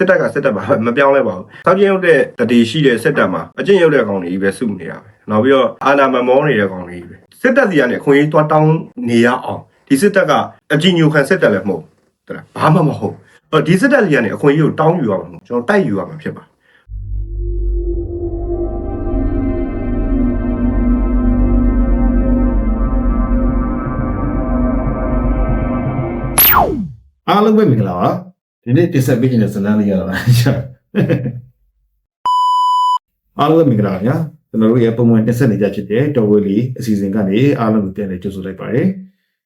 စစ်တပ်ကစစ်တပ်ပါမပြောင်းလဲပါဘူးတောက်ကျင်းရုပ်တဲ့တတိရှိတဲ့စစ်တပ်မှာအကျင့်ရုပ်တဲ့ကောင်တွေကြီးပဲစုနေတာပဲနောက်ပြီးတော့အာနာမမောနေတဲ့ကောင်တွေကြီးပဲစစ်တပ်စီကနေအခွင့်အရေးတွားတောင်းနေရအောင်ဒီစစ်တပ်ကအကြည်ညိုခံစစ်တပ်လည်းမဟုတ်တလားဘာမှမဟုတ်အော်ဒီစစ်တပ်စီကနေအခွင့်အရေးကိုတောင်းယူရမှာမဟုတ်ကျွန်တော်တိုက်ယူရမှာဖြစ်ပါအားလုံးပဲမင်္ဂလာပါ ဒီနေ့တင်ဆက်ပေးခြင်းတဲ့ဇာတ်လမ်းလေးရတာရှာအားလုံးပဲမင်္ဂလာပါညာကျွန်တော်တို့ရဲ့ပုံမှန်တင်ဆက်နေကြဖြစ်တဲ့တော်ဝဲလီအစီအစဉ်ကနေအားလုံးကိုပြန်လည်ကြိုဆိုလိုက်ပါတယ်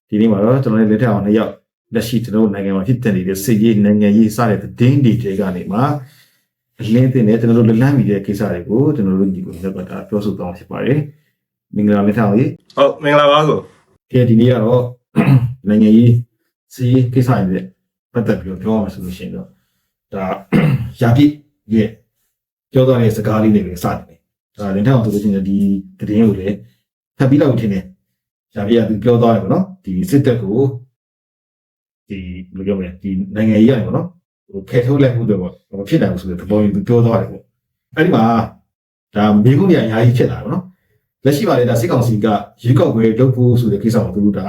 ဒီနေ့မှာတော့ကျွန်တော်တို့လက်ထက်အောင်နှစ်ယောက်လက်ရှိကျွန်တော်တို့နိုင်ငံမှာဖြစ်တဲ့နေတဲ့စစ်ရေးနိုင်ငံရေးစတဲ့သတင်းတွေတွေကနေမှအလင်းတင်တဲ့ကျွန်တော်တို့လက်လန်းမိတဲ့ကိစ္စတွေကိုကျွန်တော်တို့ညီကိုမြတ်ကပြောဆိုသွားဖြစ်ပါတယ်မင်္ဂလာလက်ထက်အောင်ကြီးဟုတ်မင်္ဂလာပါကိုကဲဒီနေ့ကတော့နိုင်ငံရေးစီးကိစ္စတွေနဲ့ ပတ်သက်ပြီးတော့ပြောရမှာဆိုလို့ရှိရင်တော့ဒါရာပြည့်ရဲ့ပြောသွားတဲ့စကားလေးတွေပဲစတယ်။ဒါလည်းထောက်ဆိုလို့ရှိရင်ဒီသတင်းကိုလည်းဖတ်ပြီးတော့ထင်တယ်။ရာပြည့်ကသူပြောသွားတယ်ပေါ့နော်။ဒီစစ်တပ်ကိုဒီဘယ်လိုပြောမလဲဒီနိုင်ငံရေးရတယ်ပေါ့နော်။ဟိုဖယ်ထုတ်လိုက်မှုတွေပေါ့မဖြစ်နိုင်ဘူးဆိုတဲ့သဘောမျိုးသူပြောသွားတယ်ပေါ့။အဲ့ဒီမှာဒါမိကုန်းကြီးအများကြီးဖြစ်လာတယ်ပေါ့နော်။လက်ရှိပါလေဒါစစ်ကောင်စီကရွေးကောက်ပွဲလုပ်ဖို့ဆိုတဲ့ကိစ္စကိုသူတို့ဒါ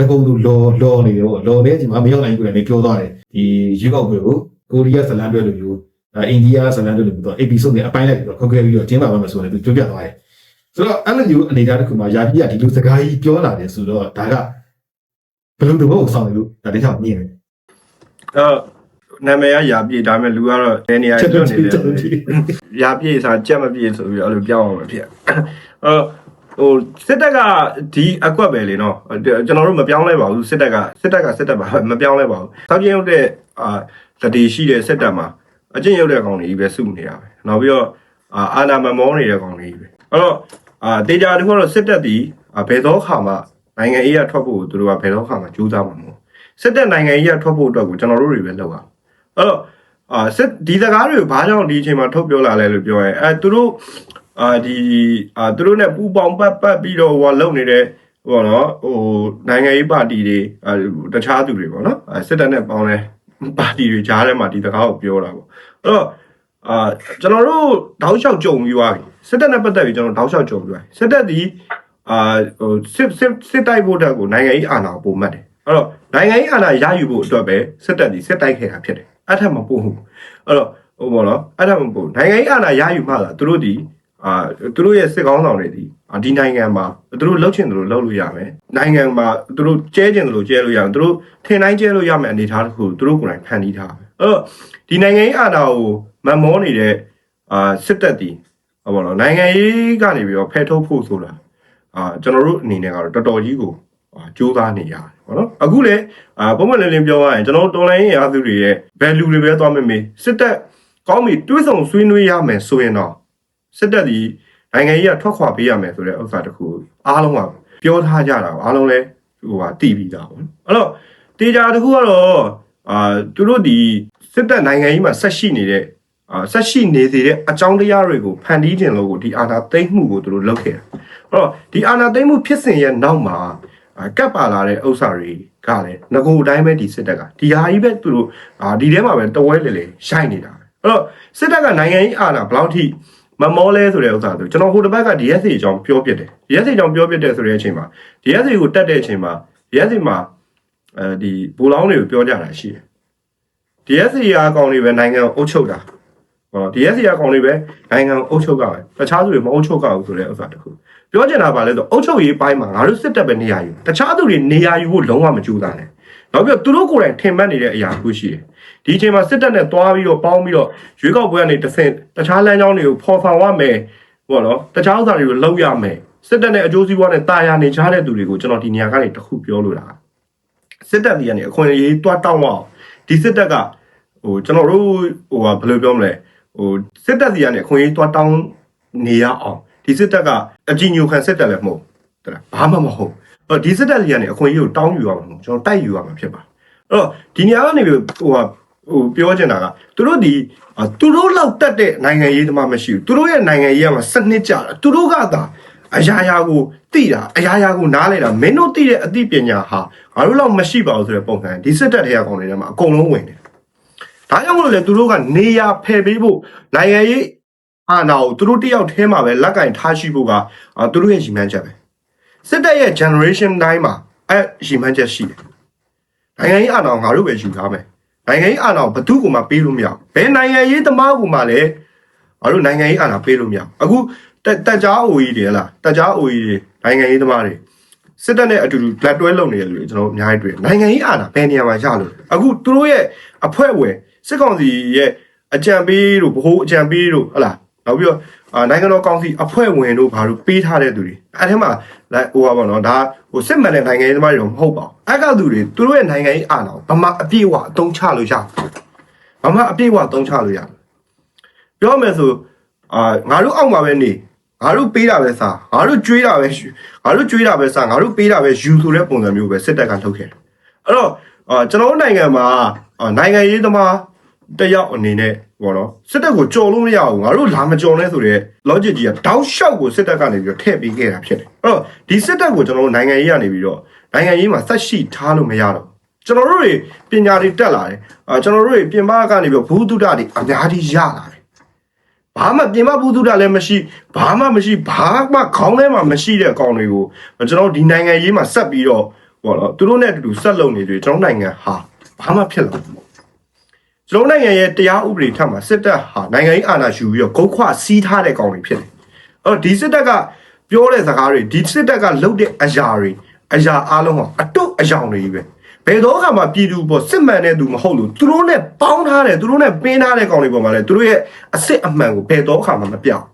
တကုံသူလောလောနေတယ်ပေါ့လောနေချိန်မှာမရောက်နိုင်ဘူးလည်းပြောသွားတယ်ဒီရွေးကောက်ပွဲကိုကိုရီးယားဇလန်တွဲလိုမျိုးအဲအိန္ဒိယဇလန်တွဲလိုမျိုးတော့ episode နဲ့အပိုင်းလိုက်ပြီးတော့ခုတ်ခဲပြီးတော့ကျင်းပါမှာဆိုရင်သူပြောပြသွားတယ်ဆိုတော့အဲ့လိုမျိုးအနေအထားတစ်ခုမှာယာပြီးကဒီလိုစကားကြီးပြောလာတယ်ဆိုတော့ဒါကဘယ်လိုတဘောကိုစောင့်နေလို့ဒါတခြားမြင်တယ်အော်နာမည်ကရာပြည့်ဒါပေမဲ့လူကတော့ဘယ်နေရာချက်ကျွတော့တ်နေချက်လဲတော့ချက်ရာပြည့်စားကြက်မပြည့်ဆိုပြီးတော့အဲ့လိုပြောင်းအောင်မဖြစ်အော် ဟိုစစ်တပ်ကဒီအကွက်ပဲလေနော်ကျွန်တော်တို့မပြောင်းလဲပါဘူးစစ်တပ်ကစစ်တပ်ကစစ်တပ်ပါမပြောင်းလဲပါဘူးတောက်ကျင်းရုပ်တဲ့အာတတိရှိတဲ့စစ်တပ်မှာအကျင့်ရုပ်တဲ့ကောင်တွေကြီးပဲစုနေတာပဲနောက်ပြီးတော့အာအာနာမမောနေတဲ့ကောင်တွေကြီးပဲအဲ့တော့အာတေချာတခုကတော့စစ်တပ်ဒီဘယ်တော့ခါမှနိုင်ငံရေးရထွက်ဖို့သူတို့ကဘယ်တော့ခါမှကြိုးစားမှာမဟုတ်စစ်တပ်နိုင်ငံရေးရထွက်ဖို့အတွက်ကိုကျွန်တော်တို့တွေပဲလုပ်ရအောင်အဲ့တော့အာစစ်ဒီစကားတွေကိုဘာကြောင့်ဒီအချိန်မှာထုတ်ပြောလာလဲလို့ပြောရဲအဲသူတို့ အာဒီအာသူတို့ ਨੇ ပူပေါင်းပတ်ပတ်ပြီးတော့ဟိုလုံနေတဲ့ဟိုနော်ဟိုနိုင်ငံရေးပါတီတွေအာတခြားသူတွေပေါ့နော်အဲစစ်တပ်နဲ့ပေါင်းလဲပါတီတွေကြားထဲမှာဒီစကားကိုပြောတာပေါ့အဲ့တော့အာကျွန်တော်တို့တောက်လျှောက်ကြုံပြီးသွားပြီစစ်တပ်နဲ့ပတ်သက်ပြီးကျွန်တော်တောက်လျှောက်ကြုံပြီးသွားပြီစစ်တပ်ဒီအာဟိုစစ်စစ်စစ်တိုက်ဖို့တက်ကိုနိုင်ငံရေးအာဏာကိုပုံမှတ်တယ်အဲ့တော့နိုင်ငံရေးအာဏာရယူဖို့အတွက်ပဲစစ်တပ်ဒီစစ်တိုက်ခဲ့တာဖြစ်တယ်အဲ့ထက်မပို့ဘူးအဲ့တော့ဟိုပေါ့နော်အဲ့ဒါမဟုတ်ဘူးနိုင်ငံရေးအာဏာရယူမှသာသူတို့ဒီ အာသူတို့ရဲ့စစ်ကောင်းဆောင်တွေဒီအာဒီနိုင်ငံမှာသူတို့လှုပ်ချင်တယ်လို့လှုပ်လို့ရမယ်နိုင်ငံမှာသူတို့ကျဲချင်တယ်လို့ကျဲလို့ရမယ်သူတို့ထင်တိုင်းကျဲလို့ရမယ်အနေအထားတစ်ခုသူတို့ကိုယ်တိုင်ဖန်တီးထားတယ်အဲ့တော့ဒီနိုင်ငံရေးအာဏာကိုမတ်မောနေတဲ့အာစစ်တပ်ဒီဟောပေါ့နော်နိုင်ငံရေးကနေပြီးတော့ဖယ်ထုတ်ဖို့ဆိုတာအာကျွန်တော်တို့အနေနဲ့ကတော့တော်တော်ကြီးကိုအာကြိုးစားနေရတယ်ပေါ့နော်အခုလေအာပုံမှန်လင်းလင်းပြောရရင်ကျွန်တော်တို့တော်လိုင်းရေးအားစုတွေရဲ့ value တွေပဲသွားမမေးစစ်တပ်ကောင်းပြီတွေးဆောင်ဆွေးနွေးရမယ်ဆိုရင်တော့ စစ်တပ်ဒီနိုင်ငံရေးကထွက်ခွာပေးရမယ်ဆိုတဲ့ဥစ္စာတစ်ခုအားလုံးကပြောထားကြတာပေါ့အားလုံးလည်းဟိုဟာတည်ပြီးသားပေါ့နော်အဲ့တော့တေချာတစ်ခုကတော့အာသူတို့ဒီစစ်တပ်နိုင်ငံရေးမှာဆက်ရှိနေတဲ့အာဆက်ရှိနေစေတဲ့အကြောင်းတရားတွေကိုဖန်တီးခြင်းလို့ကိုဒီအာဏာသိမ်းမှုကိုသူတို့လုပ်ခဲ့တာအဲ့တော့ဒီအာဏာသိမ်းမှုဖြစ်စဉ်ရဲ့နောက်မှာအာကပ်ပါလာတဲ့ဥစ္စာတွေကလည်းငကိုအတိုင်းပဲဒီစစ်တပ်ကဒီဟာကြီးပဲသူတို့အာဒီထဲမှာပဲတဝဲလေလေရှိုက်နေတာပဲအဲ့တော့စစ်တပ်ကနိုင်ငံရေးအာဏာဘယ်လောက်ထိ မမောလဲဆိုတဲ့ဥစ္စာဆိုကျွန်တော်ဟိုတစ်ပတ်က DSA အကြောင်းပြောပြတယ် DSA အကြောင်းပြောပြတယ်ဆိုတဲ့အချိန်မှာ DSA ကိုတက်တဲ့အချိန်မှာ DSA မှာအဲဒီဘူလောင်းတွေကိုပြောကြတာရှိတယ် DSA အကောင်တွေပဲနိုင်ငံကိုအုပ်ချုပ်တာဟော DSA အကောင်တွေပဲနိုင်ငံကိုအုပ်ချုပ်ကြတယ်တခြားသူတွေမအုပ်ချုပ်ကြဘူးဆိုတဲ့ဥစ္စာတစ်ခုပြောချင်တာပါလဲဆိုအုတ်ချုပ်ရေးပိုင်းမှာငါတို့စစ်တပ်ပဲနေရာယူတခြားသူတွေနေရာယူဖို့လုံးဝမကြိုးစားနဲ့ နောက်ပြီးတော့သူတို့ကိုယ်တိုင်ထင်မှတ်နေတဲ့အရာတစ်ခုရှိတယ်ဒီအချိန်မှာစစ်တပ်နဲ့တွားပြီးတော့ပေါင်းပြီးတော့ရွေးကောက်ပွဲကနေတစ်ဆင့်တခြားလမ်းကြောင်းတွေကိုဖော်ဆောင်ရမယ်ဘောနော်တခြားဥစ္စာတွေကိုလုပ်ရမယ်စစ်တပ်နဲ့အကျိုးစီးပွားနဲ့တာယာနေကြတဲ့သူတွေကိုကျွန်တော်ဒီနေရာကနေတစ်ခုပြောလို့တာစစ်တပ်ဒီကနေအခွင့်အရေးတွားတောင်းအောင်ဒီစစ်တပ်ကဟိုကျွန်တော်တို့ဟိုဟာဘယ်လိုပြောမလဲဟိုစစ်တပ်ဒီကနေအခွင့်အရေးတွားတောင်းနေရအောင်ဒီစစ်တပ်ကအကြည်ညိုခံစစ်တပ်လည်းမဟုတ်တလားဘာမှမဟုတ်အဲ့ တော့ဒီစစ်တပ်ကြီးကနေအခွင့်အရေးကိုတောင်းယူရမှာမဟုတ်ကျွန်တော်တိုက်ယူရမှာဖြစ်ပါအဲ့တော့ဒီနေရာကနေပြီးဟိုဟာဟိုပြောချင်တာကသူတို့ဒီအာသူတို့လောက်တက်တဲ့နိုင်ငံရေးသမားမရှိဘူးသူတို့ရဲ့နိုင်ငံရေးကမှစနစ်ကြတာသူတို့ကသာအရာရာကိုသိတာအရာရာကိုနားလဲတာမင်းတို့သိတဲ့အသိပညာဟာငါတို့လောက်မရှိပါဘူးဆိုတဲ့ပုံစံဒီစစ်တပ်တွေကကောင်တွေထဲမှာအကုန်လုံးဝင်နေတယ်ဒါဒါကြောင့်မလို့လေသူတို့ကနေရာဖယ်ပေးဖို့နိုင်ငံရေးအာဏာကိုသူတို့တယောက်ထဲမှာပဲလက်ကင်ထားရှိဖို့ကအာသူတို့ရဲ့ရည်မှန်းချက်ပဲ စစ်တပ်ရဲ့ generation တိုင်းမှာအဲရည်မှန်းချက်ရှိတယ်နိုင်ငံရေးအာဏာကိုငါတို့ပဲယူထားမယ်နိုင်ငံရေးအာဏာကိုဘယ်သူ့ကိုမှပေးလို့မရဘူးဘယ်နိုင်ငံရေးသမားကိုမှလည်းငါတို့နိုင်ငံရေးအာဏာပေးလို့မရဘူးအခုတက်တက်ကြားအိုကြီးတွေဟလားတက်ကြားအိုကြီးတွေနိုင်ငံရေးသမားတွေစစ်တပ်နဲ့အတူတူလက်တွဲလုပ်နေတယ်လို့ကျွန်တော်အများကြီးတွေ့တယ်နိုင်ငံရေးအာဏာဘယ်နေရာမှာရလို့လဲအခုသူတို့ရဲ့အဖွဲ့ဝင်စစ်ကောင်စီရဲ့အကြံပေးတို့ဗဟိုအကြံပေးတို့ဟလားနောက်ပြီးတော့အာ နိုင်ငံတော်ကောင်စီအဖွဲ့ဝင်တို့ဘာလို့ပေးထားတဲ့သူတွေအဲထဲမှာလိုက်ဟိုပါဘောနော်ဒါဟိုစစ်မှန်တဲ့နိုင်ငံရေးသမားတွေတော့မဟုတ်ပါဘူးအဲ့ကသူတွေသူတို့ရဲ့နိုင်ငံရေးအာဏာကိုဗမာအပြည့်အဝအသုံးချလို့ရတယ်ဗမာအပြည့်အဝအသုံးချလို့ရတယ်ပြောမယ်ဆိုအာငါတို့အောက်မှာပဲနေငါတို့ပေးတာပဲစားငါတို့ကြွေးတာပဲရှူငါတို့ကြွေးတာပဲစားငါတို့ပေးတာပဲယူဆိုတဲ့ပုံစံမျိုးပဲစစ်တပ်ကထုတ်ခဲ့တယ်အဲ့တော့အာကျွန်တော်တို့နိုင်ငံမှာအာနိုင်ငံရေးသမားတစ်ယောက်အနေနဲ့ ပေါ့နော်စစ်တပ်ကိုကြော်လို့မရဘူးငါတို့လာမကြော်နဲ့ဆိုတဲ့ logic ကြီးကတောက်လျှောက်ကိုစစ်တပ်ကနေပြီးတော့ထည့်ပေးခဲ့တာဖြစ်တယ်အဲ့တော့ဒီစစ်တပ်ကိုကျွန်တော်တို့နိုင်ငံရေးကနေပြီးတော့နိုင်ငံရေးမှာဆက်ရှိထားလို့မရတော့ဘူးကျွန်တော်တို့တွေပညာတွေတက်လာတယ်အာကျွန်တော်တို့တွေပြင်ပကနေပြီးတော့ဘူးတုဒ္ဒတွေအများကြီးရလာတယ်ဘာမှပြင်ပဘူးတုဒ္ဒလည်းမရှိဘာမှမရှိဘာမှခေါင်းထဲမှာမရှိတဲ့အကောင်တွေကိုကျွန်တော်တို့ဒီနိုင်ငံရေးမှာဆက်ပြီးတော့ပေါ့နော်သူတို့နဲ့အတူတူဆက်လုပ်နေတယ်ကျွန်တော်တို့နိုင်ငံဟာဘာမှဖြစ်လာမှာမဟုတ်ဘူး ကျွန်တော်နိုင်ငံရဲ့တရားဥပဒေထက်မှာစစ်တပ်ဟာနိုင်ငံရေးအာဏာယူပြီးတော့ဂုတ်ခွစီးထားတဲ့ကောင်တွေဖြစ်တယ်။အဲ့တော့ဒီစစ်တပ်ကပြောတဲ့စကားတွေဒီစစ်တပ်ကလုပ်တဲ့အရာတွေအရာအလုံးဟာအတုအယောင်တွေကြီးပဲ။ဘယ်တော့မှပြည်သူပေါ်စစ်မှန်တဲ့သူမဟုတ်လို့သူတို့နဲ့ပေါင်းထားတယ်သူတို့နဲ့ပင်းထားတဲ့ကောင်တွေပေါ်မှာလည်းသူတို့ရဲ့အစစ်အမှန်ကိုဘယ်တော့မှမပြောင်း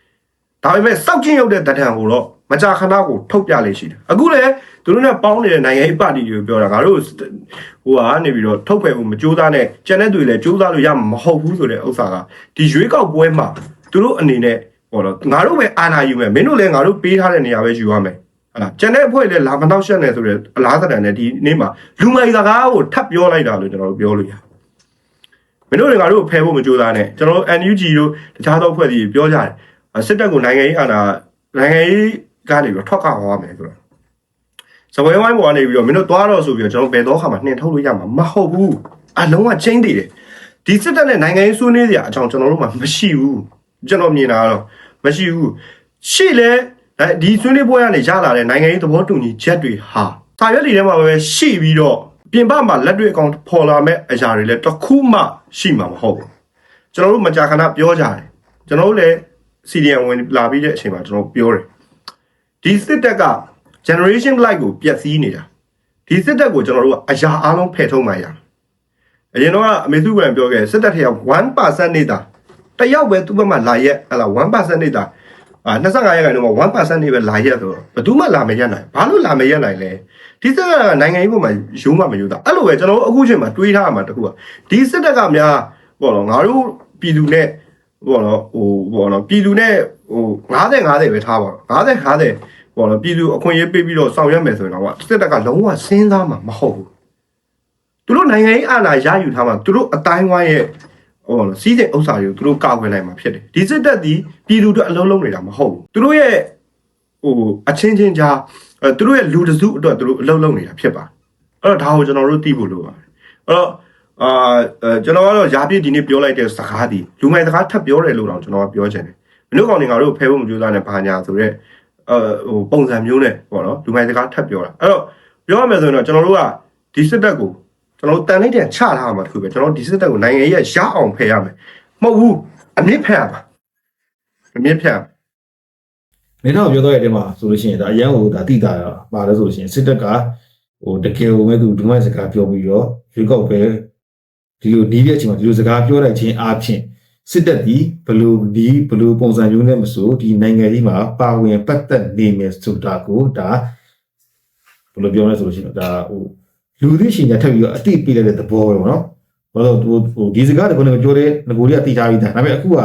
။ဒါပေမဲ့စောက်ကျင်ရောက်တဲ့တဏ္ဍာန်ကိုတော့ မကြာခဏကိုထုတ်ပြလေးရှိတယ်။အခုလည်းသူတို့နဲ့ပေါင်းနေတဲ့နိုင်ငံရေးပါတီတွေကိုပြောတာငါတို့ဟိုကနေပြီးတော့ထုတ်ဖယ်ဖို့မကြိုးစားနဲ့ကျန်တဲ့သူတွေလည်းကြိုးစားလို့ရမှာမဟုတ်ဘူးဆိုတဲ့ဥစ္စာကဒီရွေးကောက်ပွဲမှာသူတို့အနေနဲ့ဟောတော့ငါတို့ပဲအာဏာယူမယ်မင်းတို့လည်းငါတို့ပေးထားတဲ့နေရာပဲယူရမယ်ဟာလားကျန်တဲ့အဖွဲ့လည်းလာမနှောက်ရှက်နေဆိုတဲ့အလားသဏ္ဍာန်နဲ့ဒီနေ့မှာလူမိုက်စကားကိုထပ်ပြောလိုက်တာလို့ကျွန်တော်တို့ပြောလို့ရတယ်မင်းတို့လည်းငါတို့ကိုဖယ်ဖို့မကြိုးစားနဲ့ကျွန်တော်တို့ NUG တို့တခြားသောအဖွဲ့အစည်းတွေပြောကြတယ်စစ်တပ်ကိုနိုင်ငံရေးအာဏာနိုင်ငံရေး ကနေပြီးတော့ထွက်ခွာသွားမယ်ဆိုတော့စပွဲဝိုင်းပေါ်ကနေပြီးတော့မင်းတို့သွားတော့ဆိုပြီးတော့ကျွန်တော်ဘယ်တော့ခါမှနှင်ထုတ်လို့ရမှာမဟုတ်ဘူးအလုံးဝချင်းတည်တယ်ဒီစစ်တပ်နဲ့နိုင်ငံရေးဆွေးနွေးစရာအကြောင်းကျွန်တော်တို့မှမရှိဘူးကျွန်တော်မြင်တာကတော့မရှိဘူးရှိလဲအဲဒီဆွေးနွေးပွဲကနေရလာတဲ့နိုင်ငံရေးသဘောတူညီချက်တွေဟာစာရွက်တွေထဲမှာပဲရှိပြီးတော့ပြင်ပမှာလက်တွေ့အကောင်ဖော်လာမဲ့အရာတွေလည်းတစ်ခုမှရှိမှာမဟုတ်ဘူးကျွန်တော်တို့မကြာခဏပြောကြတယ်ကျွန်တော်တို့လည်း CDN ဝင်လာပြီးတဲ့အချိန်မှာကျွန်တော်ပြောတယ် ဒီစစ်တပ်က generation light ကိုပြက်စီးနေတာဒီစစ်တပ်ကိုကျွန်တော်တို့ကအရာအလုံးဖယ်ထုတ်မှရအရင်တော့အမေစုကလည်းပြောခဲ့စစ်တပ်ထက်1%နေတာတယောက်ပဲသူ့ဘက်မှာလာရက်ဟလာ1%နေတာအာ25ရက်ခိုင်တော့1%နေပဲလာရက်ဆိုတော့ဘယ်သူမှလာမရက်နိုင်ဘာလို့လာမရက်နိုင်လဲဒီစစ်တပ်ကနိုင်ငံရေးပေါ်မှာရိုးမှမရိုးတာအဲ့လိုပဲကျွန်တော်တို့အခုချိန်မှာတွေးထားရမှာတခုကဒီစစ်တပ်ကများပေါ့တော့ငါတို့ပြည်သူနဲ့ပေါ့တော့ဟိုပေါ့တော့ပြည်သူနဲ့ ဟို90 90ပဲထားပါတော့90 90ပေါ့နော်ပြည်သူအခွင့်အရေးပေးပြီးတော့ဆောင်ရွက်မယ်ဆိုရင်တော့စစ်တပ်ကလုံးဝစဉ်းစားမှာမဟုတ်ဘူးသူတို့နိုင်ငံရေးအာဏာရယူထားမှာသူတို့အတိုင်းဝိုင်းရဲ့ဟိုစီးစိမ်ဥစ္စာတွေကိုသူတို့ကောက်ွယ်နိုင်မှာဖြစ်တယ်ဒီစစ်တပ်ဒီပြည်သူတို့အလုံးလုံးနေတာမဟုတ်ဘူးသူတို့ရဲ့ဟိုအချင်းချင်းကြားအဲသူတို့ရဲ့လူတစုအတွက်သူတို့အလုံးလုံးနေတာဖြစ်ပါအဲ့တော့ဒါကိုကျွန်တော်တို့သိဖို့လိုပါတယ်အဲ့တော့အာအဲကျွန်တော်ကတော့ယာပြည့်ဒီနေ့ပြောလိုက်တဲ့စကားဒီလူမိုင်စကားထပ်ပြောတယ်လို့တော့ကျွန်တော်ကပြောချင်တယ် မင်းတို့ကောင်တွေငါတို့ဖဲဖို့မကြိုးစားနဲ့ဘာညာဆိုတော့အဲဟိုပုံစံမျိုးနဲ့ပေါ့နော်လူမိုင်စကားထပ်ပြောတာအဲ့တော့ပြောရမယ်ဆိုရင်တော့ကျွန်တော်တို့ကဒီစစ်တပ်ကိုကျွန်တော်တို့တန်လိုက်တဲ့ချထားမှာတခုပဲကျွန်တော်ဒီစစ်တပ်ကိုနိုင်ငံရေးရအောင်ဖယ်ရမယ်မဟုတ်ဘူးအမြင့်ဖယ်ရမှာအမြင့်ဖယ်ရမှာမင်းတို့ပြောတော့တဲ့အချိန်မှာဆိုလို့ရှိရင်ဒါအရန်ဟိုဒါတိတာပါလဲဆိုလို့ရှိရင်စစ်တပ်ကဟိုတကယ်ကိုမဲ့သူဒုမိုက်စကားပြောပြီးတော့ရွေးကောက်ပဲဒီလိုနီးတဲ့အချိန်မှာဒီလိုစကားပြောတဲ့အချင်းအားဖြင့် စစ်တပ်ဒီဘလူဒီဘလူပုံစံမျိုးနဲ့မဆိုဒီနိုင်ငံကြီးမှာပါဝင်ပတ်သက်နေမယ်ဆိုတာကိုဒါဘယ်လိုပြောလဲဆိုလို့ရှိရင်ဒါဟိုလူသိရှင်ညာထပ်ပြီးတော့အတိပေးလိုက်တဲ့သဘောပဲပေါ့နော်ဘာလို့ဟိုဟိုဒီစကားတခုနဲ့ပြောတဲ့ငကိုရီကတိထားပြီးသားဒါပေမဲ့အခုက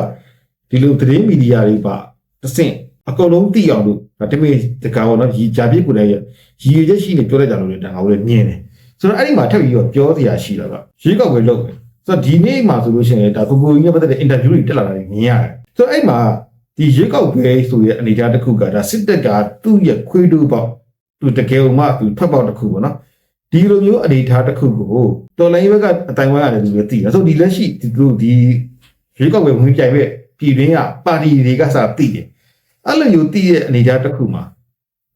ဒီလိုသတင်းမီဒီယာတွေပါတစ်ဆင့်အကုန်လုံးသိအောင်လို့ဒါတမေတကာပေါ့နော်ရီဂျာပြစ်ကိုလည်းရည်ရည်ချက်ရှိနေပြောလိုက်ကြလို့လည်းဒါငါတို့လည်းမြင်တယ်ဆိုတော့အဲ့ဒီမှာထပ်ပြီးတော့ပြောစရာရှိတာကရွေးကောက်ပွဲလုပ်မယ် ဆိုတော့ဒီနေ့မှာဆိုလို့ရှိရင်ဒါကိုကိုကြီးနဲ့ပတ်သက်တဲ့ interview တွေတက်လာတာမြင်ရတယ်ဆိုတော့အဲ့မှာဒီရွေးကောက်ပွဲဆိုတဲ့အနေအထားတစ်ခုကဒါစစ်တပ်ကသူ့ရဲ့ခွေးတူပေါ့သူတကယ်မှသူထွက်ပေါက်တစ်ခုပေါ့နော်ဒီလိုမျိုးအနေအထားတစ်ခုကိုတော်လိုင်းဘက်ကအတိုင်းဝိုင်းရတယ်သူလည်းသိတယ်ဆိုတော့ဒီလက်ရှိဒီလိုဒီရွေးကောက်ပွဲဝင်ပြိုင်ပဲပြည်တွင်းကပါတီတွေကစသိတယ်အဲ့လိုမျိုးသိတဲ့အနေအထားတစ်ခုမှာ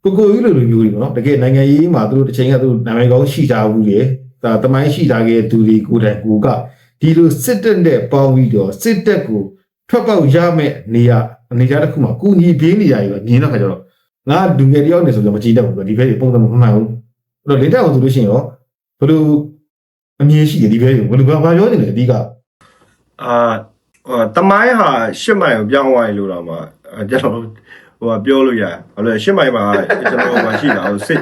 ကိုကိုကြီးလိုလိုမျိုးတွေပေါ့နော်တကယ်နိုင်ငံရေးမှာသူတို့တစ်ချိန်ကသူတို့နာမည်ကောင်းရှိကြဘူးလေဒါတမိုင်းရှိကြခဲ့တဲ့သူတွေကိုယ်တိုင်ကိုက ဒီလိုစစ်တပ်နဲ့ပေါင်းပြီးတော့စစ်တပ်ကိုထွက်ပေါက်ရမဲ့နေရာအနေအထားတစ်ခုမှာကုညီပေးနေရရောမြင်တော့ခါကျတော့ငါလူငယ်တယောက်နေဆိုတော့မကြည့်တတ်ဘူးဒီဘက်ပုံစံမမှန်ဘူးအဲ့တော့လင်းတက်အောင်ဆိုလို့ရှိရင်ရောဘယ်လိုအမြင်ရှိတယ်ဒီဘဲဘယ်လိုဘာပြောနေလဲအဓိကအာဟိုတမိုင်းဟာရှစ်မိုင်ကိုပြောင်းသွားရင်လို့တော့မှအာကျွန်တော် ဟိုကပြောလို့ရတယ်ဘာလို့လဲရှစ်မိုင်မှာကျွန်တော်ဟိုမှာရှိတာဟိုစစ်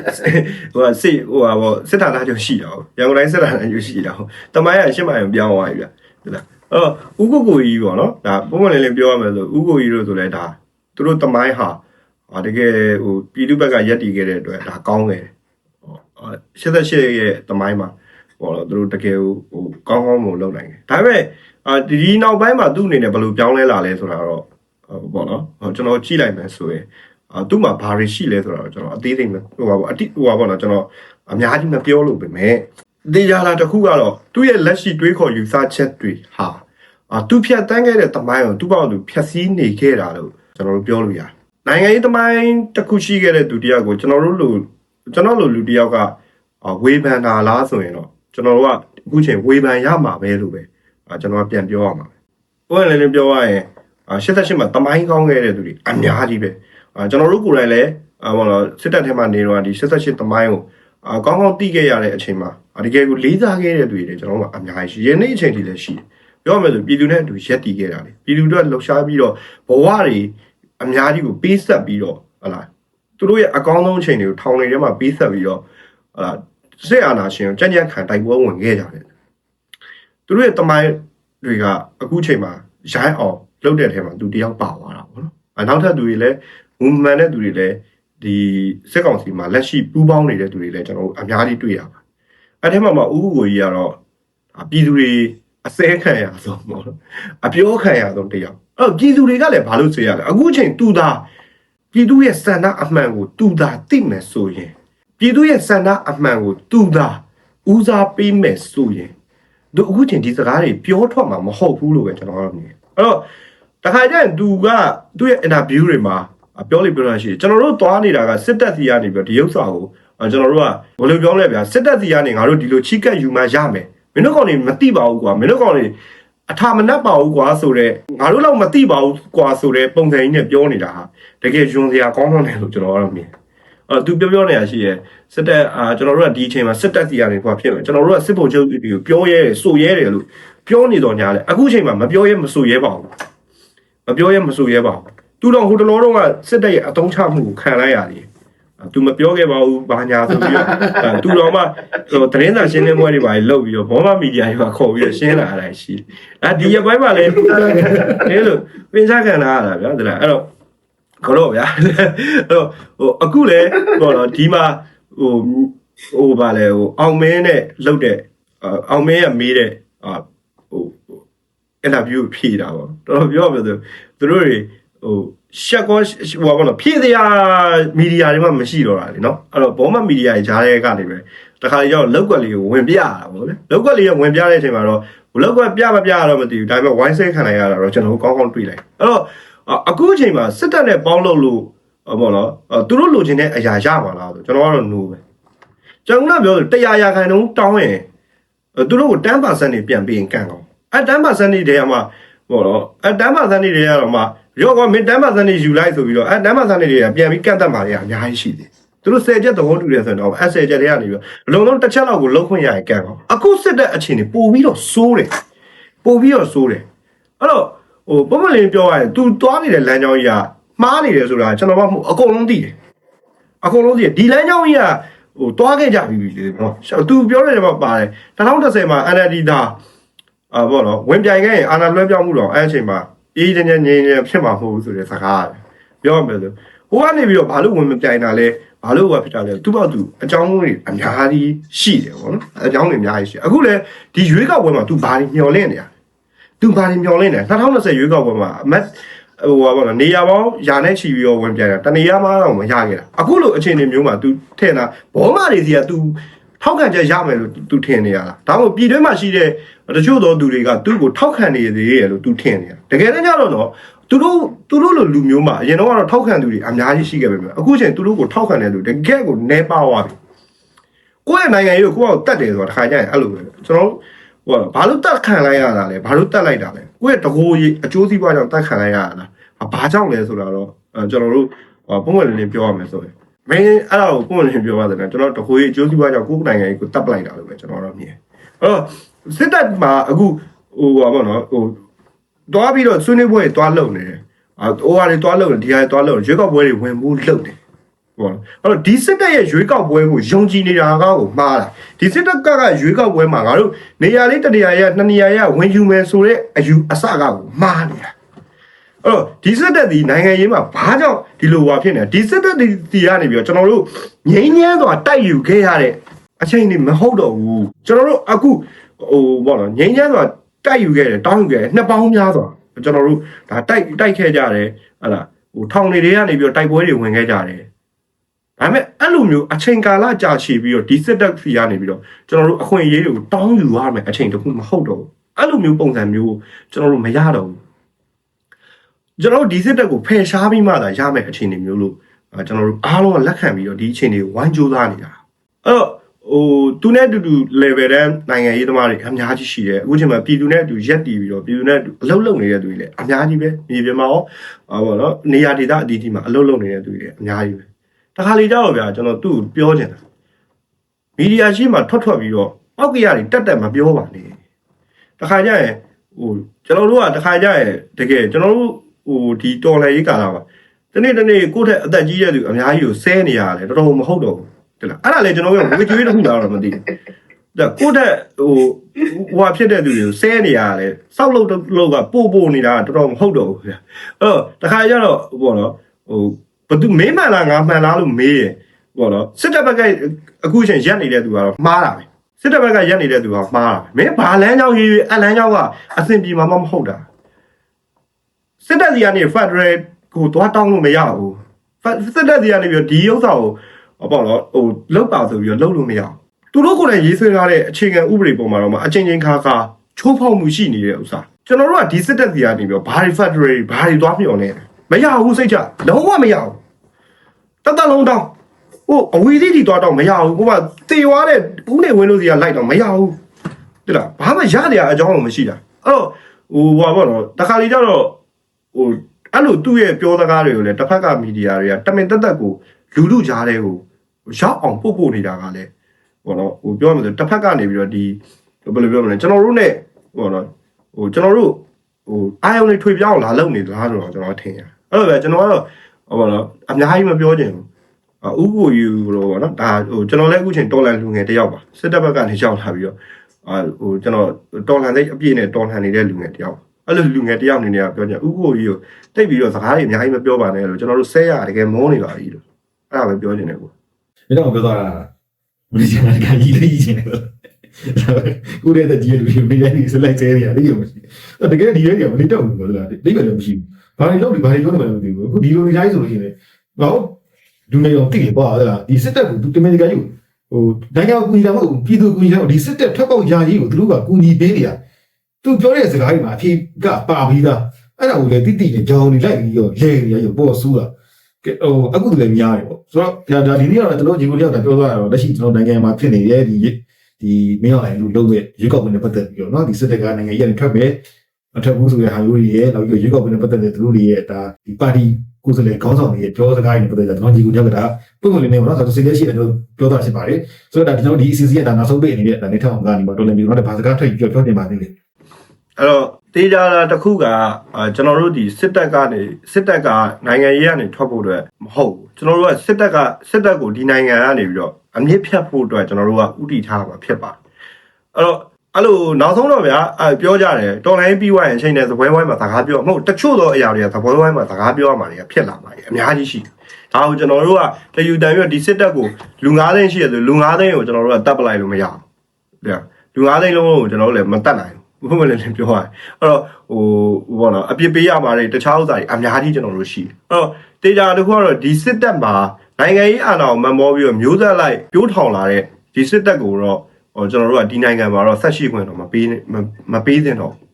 ဟိုကစစ်ဟိုဟာဗောစစ်ဌာနချုပ်ရှိတာဟိုရန်ကုန်တိုင်းစစ်ဌာနချုပ်ရှိတာဟိုတမိုင်းကရှစ်မိုင်ကိုပြောင်းသွားပြီဗျဟုတ်လားအဲ့တော့ဥက္ကိုကိုကြီးပေါ့နော်ဒါပုံမှန်လေးလေးပြောရမယ်ဆိုဥက္ကိုကြီးတို့ဆိုလဲဒါသူတို့တမိုင်းဟာဟာတကယ်ဟိုပြည်သူဘက်ကရက်တည်ခဲ့တဲ့အတွက်ဒါကောင်းတယ်ဟို88ရဲ့တမိုင်းမှာဟောတော့သူတို့တကယ်ဟိုကောင်းကောင်းမလုပ်နိုင်တယ်ဒါပေမဲ့အာဒီနောက်ပိုင်းမှာသူ့အနေနဲ့ဘယ်လိုပြောင်းလဲလာလဲဆိုတာတော့ဟို ပေါ့နော်ဟိုကျွန်တော်ကြည့်လိုက်မယ်ဆိုရင်အာသူ့မှာဘာတွေရှိလဲဆိုတာတော့ကျွန်တော်အသေးစိတ်မဟိုပါပေါ့အတိဟိုပါပေါ့နော်ကျွန်တော်အများကြီးမပြောလို့ပဲမဲ့တေချာလာတစ်ခုကတော့သူ့ရဲ့လက်ရှိတွေးခေါ်ယူဆချက်တွေဟာအာသူဖြတ်တန်းခဲ့တဲ့တမိုင်းကိုသူ့ဘောက်သူဖြတ်စည်းနေခဲ့တာလို့ကျွန်တော်တို့ပြောလို့ရတယ်နိုင်ငံရေးတမိုင်းတစ်ခုရှိခဲ့တဲ့သူတယောက်ကိုကျွန်တော်တို့လိုကျွန်တော်လိုလူတယောက်ကအာဝေဖန်တာလားဆိုရင်တော့ကျွန်တော်တို့ကအခုချိန်ဝေဖန်ရမှာပဲလို့ပဲအာကျွန်တော်ကပြန်ပြောရမှာပဲ။ဘယ်လည်းလည်းပြောရရင်အာ 88မှာတမိုင်းကောင်းခဲ့တဲ့သူတွေအများကြီးပဲ။အာကျွန်တော်တို့ကိုယ်တိုင်လည်းအာဘောနော်စစ်တပ်ထဲမှာနေတော့ဒီ88တမိုင်းကိုအာကောင်းကောင်းသိခဲ့ရတဲ့အချိန်မှာအာတကယ်ကိုလေးစားခဲ့တဲ့သူတွေလည်းကျွန်တော်တို့ကအများကြီးရှိ။ယနေ့အချိန်ထိလည်းရှိတယ်။ပြောရမယ်ဆိုပြည်သူနဲ့အတူရက်တည်ခဲ့တာလေ။ပြည်သူတို့ကလှုပ်ရှားပြီးတော့ဘဝတွေအများကြီးကိုပေးဆက်ပြီးတော့ဟလာသူတို့ရဲ့အကောင်းဆုံးအချိန်တွေကိုထောင်တွေထဲမှာပေးဆက်ပြီးတော့ဟလာစစ်အာဏာရှင်ကိုကြံ့ကြံ့ခံတိုက်ပွဲဝင်ခဲ့ကြတယ်သူတို့ရဲ့တမိုင်းတွေကအခုချိန်မှာရိုင်းအောင် လုပ်တဲ့ထဲမှာသူတယောက်ပါသွားတာပေါ့နော်။အနောက်ထပ်သူတွေလည်းဝူမန်တဲ့သူတွေလည်းဒီစစ်ကောင်စီမှာလက်ရှိပူးပေါင်းနေတဲ့သူတွေလည်းကျွန်တော်တို့အများကြီးတွေ့ရပါတယ်။အဲ့ထဲမှာမှဥပ္ပကိုကြီးကတော့ဒါပြည်သူတွေအစဲခံရဆုံးပေါ့နော်။အပြောခံရဆုံးတယောက်။အဲ့တော့ပြည်သူတွေကလည်းဘာလို့ဆွေးရလဲ။အခုချိန်သူသာပြည်သူရဲ့စန္ဒအမှန်ကိုသူသာသိမယ်ဆိုရင်ပြည်သူရဲ့စန္ဒအမှန်ကိုသူသာဦးစားပေးမယ်ဆိုရင်သူအခုချိန်ဒီစကားတွေပြောထွက်မှာမဟုတ်ဘူးလို့ပဲကျွန်တော်ကတော့မြင်အဲ့တော့ တခါကျရင်သူကသူ့ရဲ့ interview တွေမှာပြောလိပြောတာရှိတယ်ကျွန်တော်တို့သွားနေတာကစစ်တပ်စီကနေပြီးဒီဥစ္စာကိုကျွန်တော်တို့ကဘယ်လိုပြောလဲဗျာစစ်တပ်စီကနေငါတို့ဒီလိုချိကက်ယူမှရမယ်မင်းတို့ကောင်တွေမသိပါဘူးကွာမင်းတို့ကောင်တွေအထာမနှက်ပါဘူးကွာဆိုတော့ငါတို့တော့မသိပါဘူးကွာဆိုတဲ့ပုံစံကြီးနဲ့ပြောနေတာဟာတကယ်ယွန်စရာကောင်းတယ်လို့ကျွန်တော်ကတော့မြင်အဲ့သူပြောပြောနေတာရှိရယ်စစ်တပ်အာကျွန်တော်တို့ကဒီအချိန်မှာစစ်တပ်စီကနေဘာဖြစ်လဲကျွန်တော်တို့ကစစ်ဗိုလ်ချုပ်တွေကိုပြောရဲတယ်ဆိုရဲတယ်လို့ပြောနေတော့ညာလဲအခုအချိန်မှာမပြောရဲမဆိုရဲပါဘူးမ ပြောရဲမဆိုရဲပါဘူးသူတော့ဟိုတလောတော့ကစစ်တပ်ရဲ့အတုံးချမှုကိုခံလိုက်ရတယ်သူမပြောခဲ့ပါဘူးဘာညာဆိုပြီးတော့သူတော်မှဟိုသတင်းစာရှင်းလင်းပွဲတွေပါလုပ်ပြီးတော့ဘောမမီဒီယာတွေပါခေါ်ပြီးတော့ရှင်းလာတာရှိတယ်။အဲဒီရက်ပိုင်းမှာလည်းအဲလိုပင်စားခံလာရတာဗျာဒါလားအဲ့တော့ခေါ်တော့ဗျာအဲ့တော့ဟိုအခုလေဟိုတော့ဒီမှာဟိုဟိုဗာလဲဟိုအောင်မင်းနဲ့လှုပ်တဲ့အောင်မင်းကမေးတဲ့အာဟို အင်တာဗျူးဖြေတာပေါ့တော်တော်ပြောရမယ်ဆိုသူတို့တွေဟိုရှက်ကောဟိုဘာလို့ဖြည့်တရားမီဒီယာတွေမှမရှိတော့တာလေနော်အဲ့တော့ဘောမမီဒီယာတွေဂျားတဲ့ကနေပဲတခါကြောက်လောက်ကွက်လေးကိုဝင်ပြရတာပေါ့လေလောက်ကွက်လေးကဝင်ပြတဲ့အချိန်မှာတော့လောက်ကွက်ပြမပြတော့မသိဘူးဒါပေမဲ့ဝိုင်းစိတ်ခံလိုက်ရတာတော့ကျွန်တော်ကောင်းကောင်းတွေးလိုက်အဲ့တော့အခုအချိန်မှာစစ်တပ်နဲ့ပေါင်းလို့လို့ဘောနော်သူတို့လိုချင်တဲ့အရာရပါလားဆိုကျွန်တော်ကတော့ no ပဲကျွန်တော်ကပြောတရားရာခိုင်နှုန်းတောင်းရင်သူတို့ကို10%နေပြန်ပြီးရင်ကန့်ကောင်း အဲ10%နေတည်းကမှဘောနော်အဲ10%နေတည်းကတော့မှရောကမင်း10%နေယူလိုက်ဆိုပြီးတော့အဲ10%နေတွေကပြန်ပြီးကန့်သက်มาတွေကအများကြီးရှိတယ်သူတို့10ချက်သဘောတူတယ်ဆိုတော့အဲ10ချက်တွေကနေပြီးအလုံးလုံးတစ်ချက်လောက်ကိုလုံးခွင့်ရရင်ကန့်ကောင်းအခုစစ်တဲ့အခြေအနေပို့ပြီးတော့စိုးတယ်ပို့ပြီးတော့စိုးတယ်အဲ့တော့ဟိုပုံမှန်လေးပြောရရင် तू သွားနေတဲ့လမ်းကြောင်းကြီးကမှားနေတယ်ဆိုတာကျွန်တော်မှအကုန်လုံးသိတယ်အကုန်လုံးသိတယ်ဒီလမ်းကြောင်းကြီးကဟိုတွားခဲ့ကြပြီလေနော်သူပြောတဲ့မှာပါတယ်2010မှာ NLD ဒါ အာဘောနော်ဝင်ပြိုင်ခဲ့ရင်အာဏာလွှဲပြောင်းမှုတော့အဲ့အချိန်မှာအေးချမ်းချမ်းငြိမ်းချမ်းဖြစ်မှာမဟုတ်ဘူးဆိုတဲ့စကားပြောရမယ်ဆိုဟိုကနေပြီးတော့ဘာလို့ဝင်မပြိုင်တာလဲဘာလို့ဟိုကဖြစ်တာလဲသူ့ဘောက်သူအကြောင်းတွေအများကြီးရှိတယ်ဗောနော်အကြောင်းတွေအများကြီးရှိအခုလေဒီရွေးကောက်ပွဲမှာ तू ဘာတွေမျှော်လင့်နေရလဲ तू ဘာတွေမျှော်လင့်နေ2020ရွေးကောက်ပွဲမှာအမတ်ဟိုပါဘောနော်နေရာပေါင်းယာနဲ့ချီပြီးတော့ဝင်ပြိုင်တာတနေရာမှတော့မရခဲ့တာအခုလိုအခြေအနေမျိုးမှာ तू ထင်တာဘောမတွေစီက तू ထောက်ခံချက်ရမယ်လို့သူထင်နေရလားဒါမှမဟုတ်ပြည်တွင်းမှာရှိတဲ့တချို့သောသူတွေကသူ့ကိုထောက်ခံနေသေးတယ်လို့သူထင်နေတာတကယ်တမ်းကျတော့နော်သူတို့သူတို့လိုလူမျိုးမှာအရင်တော့ကတော့ထောက်ခံသူတွေအများကြီးရှိခဲ့ပဲမယ်အခုချိန်သူတို့ကိုထောက်ခံတဲ့လူတကယ်ကိုနေပါသွားပြီကိုယ့်ရဲ့နိုင်ငံရေးကိုကိုယ့်အောင်တတ်တယ်ဆိုတာတစ်ခါကျရင်အဲ့လိုပဲကျွန်တော်ဟိုဘာလို့တတ်ခံလိုက်ရတာလဲဘာလို့တတ်လိုက်တာလဲကိုယ့်ရဲ့တကိုယ်ရေးအကျိုးစီးပွားကြောင့်တတ်ခံလိုက်ရတာလားဘာကြောင့်လဲဆိုတာတော့ကျွန်တော်တို့ပုံမှန်လေးပြောရမယ်ဆိုရင် မင်းအဲ့ဒါကိုပုံမှန်လေးပြောပါတယ်ကျွန်တော်တကိုယ်ကြီးအကျိုးစီးပွားကြောင့်ကိုယ့်နိုင်ငံကြီးကိုတပ်ပလိုက်တာလို့ပဲကျွန်တော်တော့မြင်အဲ့တော့စစ်တပ်မှာအခုဟိုပါဘောနော်ဟိုတွားပြီးတော့ဆွေးနွေးပွဲတွေတွားလုံနေတယ်အာဟိုဟာတွေတွားလုံနေဒီဟာတွေတွားလုံနေရွေးကောက်ပွဲတွေဝင်ဖို့လုပ်တယ်ဟုတ်အဲ့တော့ဒီစစ်တပ်ရဲ့ရွေးကောက်ပွဲကိုယုံကြည်နေတာကောမှားတာဒီစစ်တပ်ကကရွေးကောက်ပွဲမှာငါတို့နေရာလေးတနေရာရနှစ်နေရာရဝင်ယူမယ်ဆိုတဲ့အယူအဆကကိုမှားနေတာ အဲ့တော့ဒီစစ်တပ်ဒီနိုင်ငံရေးမှာဘာကြောင့်ဒီလိုဟာဖြစ်နေဒီစစ်တပ်ဒီဒီကနေပြီးတော့ကျွန်တော်တို့ငြိမ်းချမ်းစွာတိုက်ယူခဲ့ရတဲ့အချိန်တွေမဟုတ်တော့ဘူးကျွန်တော်တို့အခုဟိုဘောနော်ငြိမ်းချမ်းစွာတိုက်ယူခဲ့တယ်တောင်းယူခဲ့တယ်နှစ်ပေါင်းများစွာကျွန်တော်တို့ဒါတိုက်တိုက်ခဲ့ကြတယ်ဟလာဟိုထောင်တွေတွေကနေပြီးတော့တိုက်ပွဲတွေဝင်ခဲ့ကြတယ်ဒါပေမဲ့အဲ့လိုမျိုးအချိန်ကာလကြာရှည်ပြီးတော့ဒီစစ်တပ်စီကနေပြီးတော့ကျွန်တော်တို့အခွင့်အရေးတွေကိုတောင်းယူရမယ်အချိန်တခုမဟုတ်တော့ဘူးအဲ့လိုမျိုးပုံစံမျိုးကိုကျွန်တော်တို့မရတော့ဘူး ကျွန်တော်တို့ဒီစစ်တပ်ကိုဖယ်ရှားပြီးမှသာရမယ်အခြေအနေမျိုးလို့အဲကျွန်တော်တို့အားလုံးကလက်ခံပြီးတော့ဒီအခြေအနေကိုဝိုင်းကြိုးစားနေတာအဲ့တော့ဟိုသူနဲ့အတူတူ level တန်းနိုင်ငံရေးသမားတွေအများကြီးရှိတယ်အခုချိန်မှာပြည်သူနဲ့အတူရက်တည်ပြီးတော့ပြည်သူနဲ့အတူအလုပ်လုပ်နေတဲ့သူတွေလည်းအများကြီးပဲမြေပြင်မှာရောဟောပေါ့နော်နေရာဒေသအသီးသီးမှာအလုပ်လုပ်နေတဲ့သူတွေလည်းအများကြီးပဲတခါလေကြောက်ဗျာကျွန်တော်သူ့ကိုပြောချင်တာမီဒီယာရှိမှထွက်ထွက်ပြီးတော့ပောက်ကရတွေတက်တက်မပြောပါနဲ့တခါကျရင်ဟိုကျွန်တော်တို့ကတခါကျရင်တကယ်ကျွန်တော်တို့ ဟိုဒီတော်လှန်ရေးကာလမှာတနေ့တနေ့ကိုယ့်ထက်အသက်ကြီးတဲ့သူအများကြီးကိုဆဲနေရတယ်တော်တော်မဟုတ်တော့ဘူးတလားအဲ့ဒါလေကျွန်တော်ကဝေကျွေးတစ်ခုလာတော့မသိဘူးဒါကိုယ့်ထက်ဟိုဟိုဟာဖြစ်တဲ့သူတွေကိုဆဲနေရတယ်စောက်လို့လို့ကပို့ပို့နေတာတော်တော်မဟုတ်တော့ဘူးဗျအဲ့တော့တခါကျတော့ဘောနော်ဟိုဘသူမင်းမှန်လားငါမှန်လားလို့မေးရင်ဘောနော်စစ်တပ်ဘက်ကအခုချိန်ရက်နေတဲ့သူကတော့မှားတာပဲစစ်တပ်ဘက်ကရက်နေတဲ့သူကမှားတာပဲမင်းဘာလမ်းကြောင်းရေးအလမ်းကြောင်းကအဆင်ပြေမှာမဟုတ်တာ စစ်တပ်စီကနေ Federal ကိုသွားတောင်းလို့မရဘူးစစ်တပ်စီကနေပြီးတော့ဒီဥစ္စာကိုဟောပေါ့နော်ဟိုလောက်ပါဆိုပြီးတော့လောက်လို့မရဘူးသူတို့ကိုယ်တိုင်ရေးဆွဲထားတဲ့အခြေခံဥပဒေပုံမှာတော့မှအချင်းချင်းခါခါချိုးဖောက်မှုရှိနေတဲ့ဥစ္စာကျွန်တော်တို့ကဒီစစ်တပ်စီကနေပြီးတော့ဘာတွေ Federal ဘာတွေသွားမျှော်နေတယ်မရဘူးစိတ်ချလုံးဝမရဘူးတတ်တလုံးတောင်းဟိုအဝေးသေးကြီးသွားတော့မရဘူးဟိုကတေွားတဲ့ဦးနေဝင်းလို့စီကလိုက်တော့မရဘူးတိလားဘာမှရတဲ့အအကြောင်းမရှိတာအဲ့တော့ဟိုဟာပေါ့နော်တခါလေကျတော့ ဟိုအဲ့လိုသူ့ရဲ့ပြောစကားတွေကိုလည်းတစ်ဖက်ကမီဒီယာတွေကတမင်တက်တက်ကိုလူလူကြားတဲ့ကိုရောက်အောင်ပို့ပို့နေတာကလည်းဘောနော်ဟိုပြောရမယ်ဆိုတစ်ဖက်ကနေပြီးတော့ဒီဘယ်လိုပြောမလဲကျွန်တော်တို့ ਨੇ ဘောနော်ဟိုကျွန်တော်တို့ဟိုအာယုံတွေထွေပြောင်းလာလုံနေသလားဆိုတော့ကျွန်တော်ထင်ရအဲ့လိုပဲကျွန်တော်ကတော့ဟိုဘောနော်အများကြီးမပြောချင်ဘူးဥပ္ပိုလ်ယူလို့ပေါ့နော်ဒါဟိုကျွန်တော်လည်းအခုချိန်တော်လန်လူငယ်တယောက်ပါစစ်တပ်ဘက်ကနေရောက်လာပြီးတော့အာဟိုကျွန်တော်တော်လန်သိအပြည့်နဲ့တော်လန်နေတဲ့လူငယ်တယောက် အဲ့လိုလူငယ်တယောက်အနေနဲ့ပြောကြဥပ္ပိုလ်ကြီးကိုတိတ်ပြီးတော့စကားတွေအများကြီးမပြောပါနဲ့လို့ကျွန်တော်တို့ဆဲရတကယ်မောနေပါပြီလို့အဲ့ဒါပဲပြောချင်တယ်ကိုမင်းတော့ပြောတာမင်းကလည်းကြီးလေးကြီးနေတယ်ကိုရဲတဲ့ဒီလူတွေမင်းလည်းဆက်လိုက်သေးတယ်လေမရှိတကယ်ဒီရဲကမလေးတော့ဘူးလို့လားလိမ့်မယ်လည်းမရှိဘူးဘာတွေလုပ်ပြီးဘာတွေပြောနေမှမသိဘူးအခုဒီလိုနေတိုင်းဆိုလို့ရှိရင်ငါတို့လူနေအောင်တည်ပါလားဒီစစ်တပ်ကတမင်တကာယူဟိုနိုင်ငံကူညီတာမဟုတ်ပြည်သူကူညီတာဒီစစ်တပ်ထွက်ပေါက်ယာကြီးကိုသူတို့ကကူညီပေးနေတာ သူပြောတဲ့စကားတွေမှာအဖြေကပါပြီးသားအဲ့ဒါကိုလည်းတိတိနဲ့ကြောင်နေလိုက်ပြီးတော့လဲနေရပေါ်ဆူးတာကဲဟိုအခုလည်းများတယ်ပေါ့ဆိုတော့ဒါဒါဒီနေ့ကတော့ကျွန်တော်ညီကိုလျောက်တာပြောသွားတာတော့လက်ရှိကျွန်တော်နိုင်ငံမှာဖြစ်နေတဲ့ဒီဒီမင်းအောင်လိုလုပ်တဲ့ရွေးကောက်ပွဲနဲ့ပတ်သက်ပြီးတော့เนาะဒီစစ်တပ်ကနိုင်ငံရေးနဲ့ထွက်မယ်အထက်ဘူးဆိုတဲ့ဟာမျိုးတွေရဲ့နောက်ပြီးရွေးကောက်ပွဲနဲ့ပတ်သက်တဲ့သူတို့တွေရဲ့ဒါဒီပါတီကိုယ်စားလှယ်ခေါင်းဆောင်တွေရဲ့ပြောစကားတွေနဲ့ပတ်သက်တဲ့ကျွန်တော်ညီကိုလျောက်ကတာပုံမှန်လေးနဲ့ပေါ့နော်ဆိုတော့စိတ်လက်ရှိတယ်လို့ပြောသွားဖြစ်ပါတယ်ဆိုတော့ဒါကျွန်တော်ဒီ ECC ရဲ့ဒါနောက်ဆုံးပိတ်နေတဲ့ဒါနေထောင်ကနေပေါ့တော်လည်းပြီးတော့ဘာစကားထွက်ပြီးပြောနေပါသေးတယ် အဲ့တော့တေးကြတာတစ်ခုကအာကျွန်တော်တို့ဒီစစ်တပ်ကနေစစ်တပ်ကနိုင်ငံရေးကနေထွက်ဖို့အတွက်မဟုတ်ဘူးကျွန်တော်တို့ကစစ်တပ်ကစစ်တပ်ကိုဒီနိုင်ငံကနေပြီးတော့အမြင့်ဖြတ်ဖို့အတွက်ကျွန်တော်တို့ကဥတီထားမှာဖြစ်ပါတယ်အဲ့တော့အဲ့လိုနောက်ဆုံးတော့ဗျာအဲပြောကြတယ်တော်လိုင်းပြီးွားရင်အချိန်နဲ့သပွဲဝိုင်းမှာစကားပြောမဟုတ်တချို့သောအရာတွေကသပွဲဝိုင်းမှာစကားပြောရမှာတွေကဖြစ်လာမှာတွေအများကြီးရှိတယ်ဒါကိုကျွန်တော်တို့ကတယူတန်ပြီးတော့ဒီစစ်တပ်ကိုလူ9သိန်းရှိရဆိုလူ9သိန်းကိုကျွန်တော်တို့ကတတ်ပလိုက်လို့မရဘူးတဲ့လူ9သိန်းလုံးကိုကျွန်တော်တို့လည်းမတတ်နိုင်ဘူး ဘုမလည်းလည်းပြောရတယ်အဲ့တော့ဟိုဘောနော်အပြစ်ပေးရမှာတွေတခြားဥစ္စာတွေအများကြီးကျွန်တော်တို့ရှိတယ်အဲ့တော့တေချာတစ်ခုကတော့ဒီစစ်တပ်မှာနိုင်ငံရေးအာဏာကိုမမောပြီးတော့မျိုးဆက်လိုက်ပြိုးထောင်လာတဲ့ဒီစစ်တပ်ကိုတော့ဟောကျွန်တော်တို့ကဒီနိုင်ငံမှာတော့ဆက်ရှိခွင့်တော့မပေးမမပေးသင့်တော့ဘူး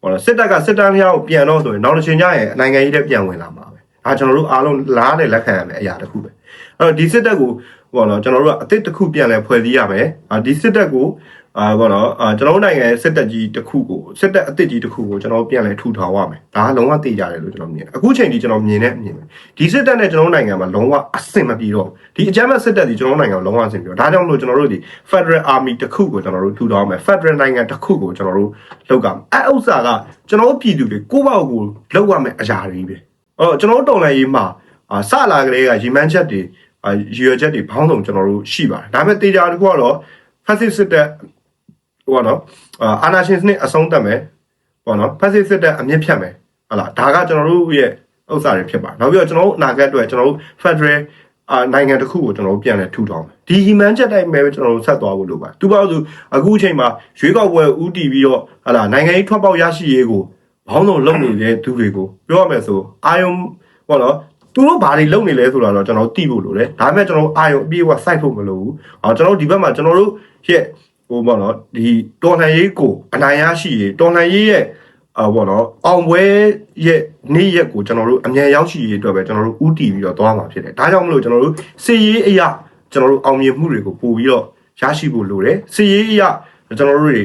ဟောတော့စစ်တပ်ကစစ်တမ်းလျောက်ပြန်တော့ဆိုရင်နောက်တစ်ချိန်ကျရင်နိုင်ငံရေးတဲ့ပြန်ဝင်လာမှာပဲဒါကျွန်တော်တို့အားလုံးလားတဲ့လက်ခံရမယ်အရာတစ်ခုပဲအဲ့တော့ဒီစစ်တပ်ကိုဟောတော့ကျွန်တော်တို့ကအသစ်တစ်ခုပြန်လဲဖွဲ့စည်းရမယ်အာဒီစစ်တပ်ကို အာဘောနော်အာကျွန်တော်တို့နိုင်ငံရဲ့စစ်တပ်ကြီးတစ်ခုကိုစစ်တပ်အသစ်ကြီးတစ်ခုကိုကျွန်တော်ပြန်လဲထူထောင်ရမယ်ဒါကလုံးဝသိကြတယ်လို့ကျွန်တော်မြင်တယ်အခုချိန်ဒီကျွန်တော်မြင်တဲ့အမြင်ပဲဒီစစ်တပ်နဲ့ကျွန်တော်တို့နိုင်ငံမှာလုံးဝအဆင်မပြေတော့ဒီအကြမ်းဖက်စစ်တပ်ဒီကျွန်တော်တို့နိုင်ငံမှာလုံးဝအဆင်ပြေတော့ဒါကြောင့်မလို့ကျွန်တော်တို့ဒီ Federal Army တစ်ခုကိုကျွန်တော်တို့ထူထောင်ရမယ် Federal နိုင်ငံတစ်ခုကိုကျွန်တော်တို့လောက်ကမယ်အဲ့ဥစ္စာကကျွန်တော်တို့ပြည်သူတွေကိုယ့်ဘောက်ကိုလောက်ရမယ်အရာတွေပဲအဲ့တော့ကျွန်တော်တို့တော်လှန်ရေးမှာအာစလာကလေးကရီမန်းချက်တွေအာရည်ရွယ်ချက်တွေဘောင်းဆောင်ကျွန်တော်တို့ရှိပါတယ်ဒါပေမဲ့တေချာတစ်ခုကတော့ Fascist စစ်တပ် ဟိုကနော်အာအာနာရှင်စနစ်အဆုံးသတ်မယ်ပေါ့နော် Fascist စစ်တပ်အမြင့်ဖြတ်မယ်ဟုတ်လားဒါကကျွန်တော်တို့ရဲ့ဥစ္စာတွေဖြစ်ပါတယ်နောက်ပြီးတော့ကျွန်တော်တို့အနာဂတ်အတွက်ကျွန်တော်တို့ Federal အာနိုင်ငံတစ်ခုကိုကျွန်တော်တို့ပြန်လဲထူထောင်မယ်ဒီဟီမန်ချက်တိုင်းပဲကျွန်တော်တို့ဆက်သွားဖို့လိုပါတယ်သူပေါ့ဆိုအခုအချိန်မှာရွေးကောက်ပွဲဥတီပြီးတော့ဟာလာနိုင်ငံရေးထွက်ပေါက်ရရှိရေးကိုဘောင်းဆောင်လုပ်နေတဲ့သူတွေကိုပြောရမယ်ဆိုအာယုံပေါ့နော်သူတို့ဘာတွေလုပ်နေလဲဆိုတာတော့ကျွန်တော်သိဖို့လိုတယ်ဒါပေမဲ့ကျွန်တော်အာယုံအပြည့်အဝစိုက်ဖို့မလိုဘူးအော်ကျွန်တော်ဒီဘက်မှာကျွန်တော်တို့ရဲ့ ဟိုပေါ့နော်ဒီတော်လှန်ရေးကိုအနိုင်ရရှိရေးတော်လှန်ရေးရဲ့အာပေါ့နော်အောင်ပွဲရဲ့နေ့ရက်ကိုကျွန်တော်တို့အမြန်ရောက်ရှိရေးအတွက်ပဲကျွန်တော်တို့ဥတီပြီးတော့သွားမှာဖြစ်တယ်ဒါကြောင့်မလို့ကျွန်တော်တို့စီရေးအရာကျွန်တော်တို့အောင်မြင်မှုတွေကိုပို့ပြီးတော့ရရှိဖို့လိုတယ်စီရေးအရာကျွန်တော်တို့တွေ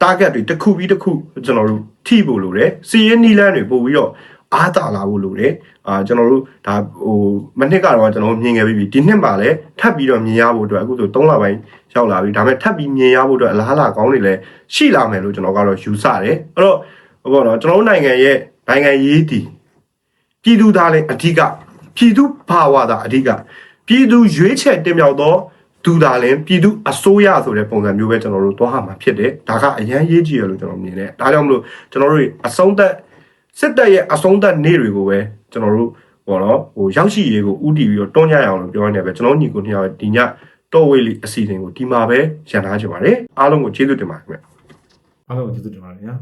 target တွေတစ်ခုပြီးတစ်ခုကျွန်တော်တို့ထိဖို့လိုတယ်စီရေးနီလန်းတွေပို့ပြီးတော့ အားတာလာဖို့လိုတယ်အာကျွန်တော်တို့ဒါဟိုမနှစ်ကတော့ကျွန်တော်တို့မြင်ခဲ့ပြီးပြီဒီနှစ်မှာလည်းထပ်ပြီးတော့မြင်ရဖို့အတွက်အခုဆို3လပိုင်းရောက်လာပြီဒါပေမဲ့ထပ်ပြီးမြင်ရဖို့အတွက်အလားအလာကောင်းတွေလည်းရှိလာမယ်လို့ကျွန်တော်ကတော့ယူဆတယ်အဲ့တော့ဟိုပေါ့နော်ကျွန်တော်တို့နိုင်ငံရဲ့နိုင်ငံရေးတည်ပြည်သူသားလည်းအဓိကပြည်သူဘာဝတာအဓိကပြည်သူရွေးချယ်တင်မြှောက်သောသူသာလင်ပြည်သူအစိုးရဆိုတဲ့ပုံစံမျိုးပဲကျွန်တော်တို့သွားမှာဖြစ်တယ်ဒါကအရန်ရေးကြည့်ရလို့ကျွန်တော်မြင်တယ်ဒါကြောင့်မလို့ကျွန်တော်တို့အဆုံးသက် စစ်တပ်ရဲ့အဆုံးသက်နေ့တွေကိုပဲကျွန်တော်တို့ဟောနော်ဟိုရောက်ရှိရေးကိုဥတီပြီးတော့တွန်းကြရအောင်လို့ပြောနေတယ်ပဲကျွန်တော်ညီကိုနှစ်ယောက်ဒီညတော့ဝေးလီအစီအစဉ်ကိုဒီမှာပဲရန်ထားကြပါတယ်အားလုံးကိုကျေးဇူးတင်ပါတယ်ခင်ဗျအားလုံးကိုကျေးဇူးတင်ပါတယ်ညာ